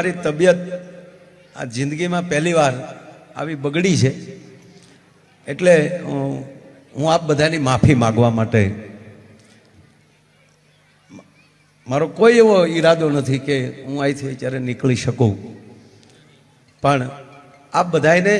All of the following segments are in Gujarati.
મારી તબિયત આ જિંદગીમાં પહેલી વાર આવી બગડી છે. એટલે હું આપ બધાની માફી માગવા માટે મારો કોઈ એવો ઈરાદો નથી કે હું અહીંથી અત્યારે નીકળી શકું. પણ આપ બધાને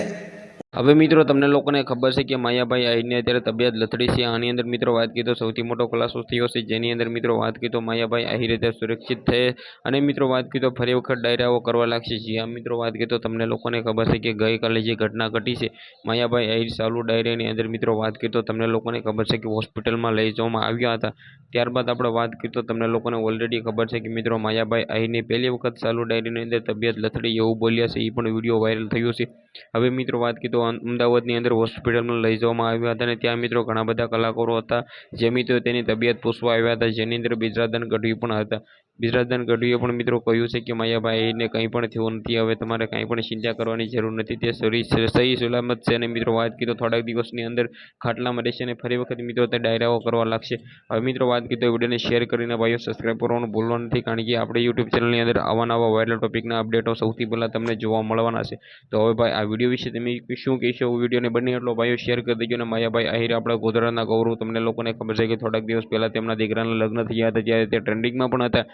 હવે મિત્રો, તમને લોકોને ખબર છે કે માયાભાઈ આહિરની અત્યારે તબિયત લથડી છે. આની અંદર મિત્રો, વાત કીધો સૌથી મોટો ખુલાસો થયો છે. જેની અંદર મિત્રો, વાત કીધો માયાભાઈ આહી અત્યારે સુરક્ષિત થયે અને મિત્રો, વાત કીધો ફરી વખત ડાયરાઓ કરવા લાગશે જી આ મિત્રો, વાત કીધો તમને લોકોને ખબર છે કે ગઈકાલે જે ઘટના ઘટી છે, માયાભાઈ આહિર ચાલુ ડાયરાની અંદર મિત્રો, વાત કીધો તમને લોકોને ખબર છે કે હોસ્પિટલમાં લઈ જવામાં આવ્યા હતા. ત્યારબાદ આપણે વાત કીધો તમને લોકોને ઓલરેડી ખબર છે કે મિત્રો, માયાભાઈ આહિરની પહેલી વખત ચાલુ ડાયરીની અંદર તબિયત લથડી એવું બોલ્યા છે. એ પણ વીડિયો વાયરલ થયો છે. હવે મિત્રો, વાત કીધો અમ- અમદાવાદની અંદર હોસ્પિટલમાં લઈ જવામાં આવ્યા હતા અને ત્યાં મિત્રો ઘણા બધા કલાકારો હતા. જે મિત્રો તેની તબિયત પૂછવા આવ્યા હતા. જેની અંદર બિજરાદન ગઢવી પણ હતા. બિજરાદન ગઢવીએ પણ મિત્રો કહ્યું છે કે માયાભાઈને કંઈ પણ થયું નથી, હવે તમારે કાંઈ પણ ચિંતા કરવાની જરૂર નથી, તે શરીર સહી સલામત છે અને મિત્રો વાત કીધો થોડાક દિવસની અંદર ખાટલામાં રહેશે અને ફરી વખત મિત્રો તે ડાયરાઓ કરવા લાગશે. હવે મિત્રો વાત કીધો વિડીયોને શેર કરીને ભાઈઓ સબસ્ક્રાઈબ કરવાનું ભૂલવાનું નથી, કારણ કે આપણે યુટ્યુબ ચેનલની અંદર આવા નવા વાયરલ ટોપિકના અપડેટો સૌથી પહેલાં તમને જોવા મળવાના છે. તો હવે ભાઈ આ વીડિયો વિશે તમે શું કહેશો? વિડીયોને બને એટલો ભાઈઓ શેર કરી દેજો અને માયાભાઈ આહિર આપણા ગોધરાના ગૌરવ, તમને લોકોને ખબર છે કે થોડાક દિવસ પહેલાં તેમના દીકરાના લગ્ન થયા હતા, ત્યારે તે ટ્રેન્ડિંગમાં પણ હતા.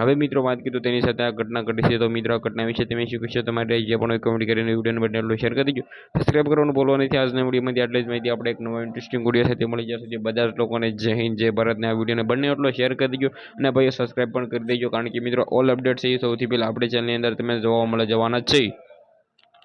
હવે મિત્રો વાત કીધું તેની સાથે આ ઘટના ઘટી છે તો મિત્રો આ ઘટના વિશે તમે શું કહેશો? તમારે જે પણ કમેન્ટ કરીને વિડીયોને એટલો શેર કરી દીજો. સબસ્ક્રાઈબ કરવાનું બોલવાનું નથી. આજના વિડીયોમાંથી આટલી જ માહિતી આપણે એક નવો ઇન્ટરેસ્ટિંગ વીડિયો સાથે મળી જશે. જે બધા જ લોકોને જય હિન્દ, જય ભારતને આ વિડીયોને બંને એટલો શેર કરી દેજો. અને ભાઈ સબસ્ક્રાઈબ પણ કરી દેજો. કારણ કે મિત્રો ઓલ અપડેટ છે સૌથી પહેલાં આપણે ચેનલની અંદર તમે જોવા મળે જવાના જ છે.